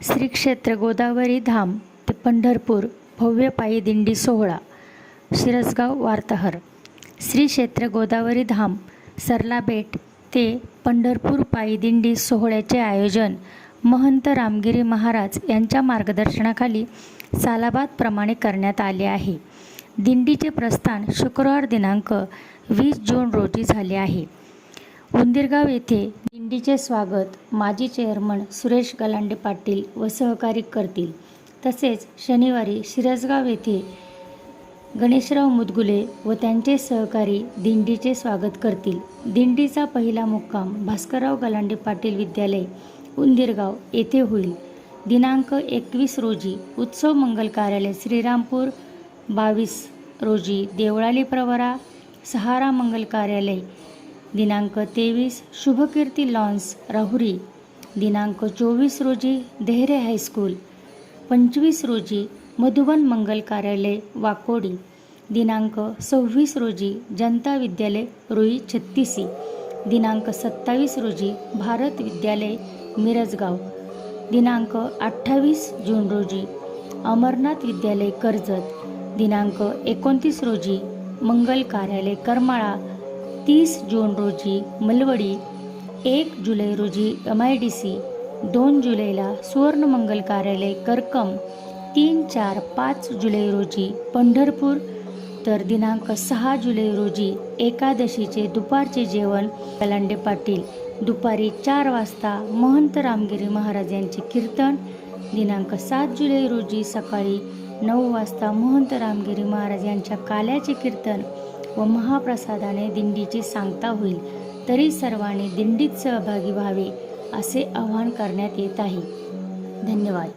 श्री क्षेत्र गोदावरी धाम ते पंढरपूर भव्य पायी दिंडी सोहळा. शिरसगाव वार्ताहर. श्री क्षेत्र गोदावरी धाम सरला बेट ते पंढरपूर पायी दिंडी सोहळ्याचे आयोजन महंत रामगिरी महाराज यांच्या मार्गदर्शनाखाली सालाबादप्रमाणे करण्यात आले आहे. दिंडीचे प्रस्थान शुक्रवार दिनांक वीस जून रोजी झाले आहे. उंदिरगाव येथे दिंडीचे स्वागत माजी चेअरमन सुरेश गलांडे पाटील व सहकारी करतील. तसेच शनिवारी शिरसगाव येथे गणेशराव मुदगुले व त्यांचे सहकारी दिंडीचे स्वागत करतील. दिंडीचा पहिला मुक्काम भास्करराव गलांडे पाटील विद्यालय उंदीरगाव येथे होईल. दिनांक एकवीस रोजी उत्सव मंगल कार्यालय श्रीरामपूर बावीस रोजी देवळाली प्रवरा सहारा मंगल कार्यालय दिनांक तेवीस शुभकीर्ती लॉन्स राहुरी. दिनांक चोवीस रोजी देहरे हायस्कूल पंचवीस रोजी मधुबन मंगल कार्यालय वाकोडी. दिनांक सव्वीस रोजी जनता विद्यालय रुई छत्तीसी. दिनांक सत्तावीस रोजी भारत विद्यालय मिरजगाव. दिनांक अठ्ठावीस जून रोजी अमरनाथ विद्यालय कर्जत. दिनांक एकोणतीस रोजी मंगल कार्यालय करमाळा. तीस जून रोजी मलवडी एक जुलै रोजी एम आय डी सी दोन जुलैला सुवर्णमंगल कार्यालय करकम तीन चार पाच जुलै रोजी पंढरपूर तर दिनांक सहा जुलै रोजी एकादशीचे दुपारचे जेवण कलांडे पाटील. दुपारी चार वाजता महंत रामगिरी महाराज यांचे कीर्तन दिनांक सात जुलै रोजी सकाळी नऊ वाजता महंत रामगिरी महाराज यांच्या काल्याचे कीर्तन व महाप्रसादाने दिंडीची सांगता होईल. तरी सर्वांनी दिंडीत सहभागी व्हावे असे आवाहन करण्यात येत आहे. धन्यवाद.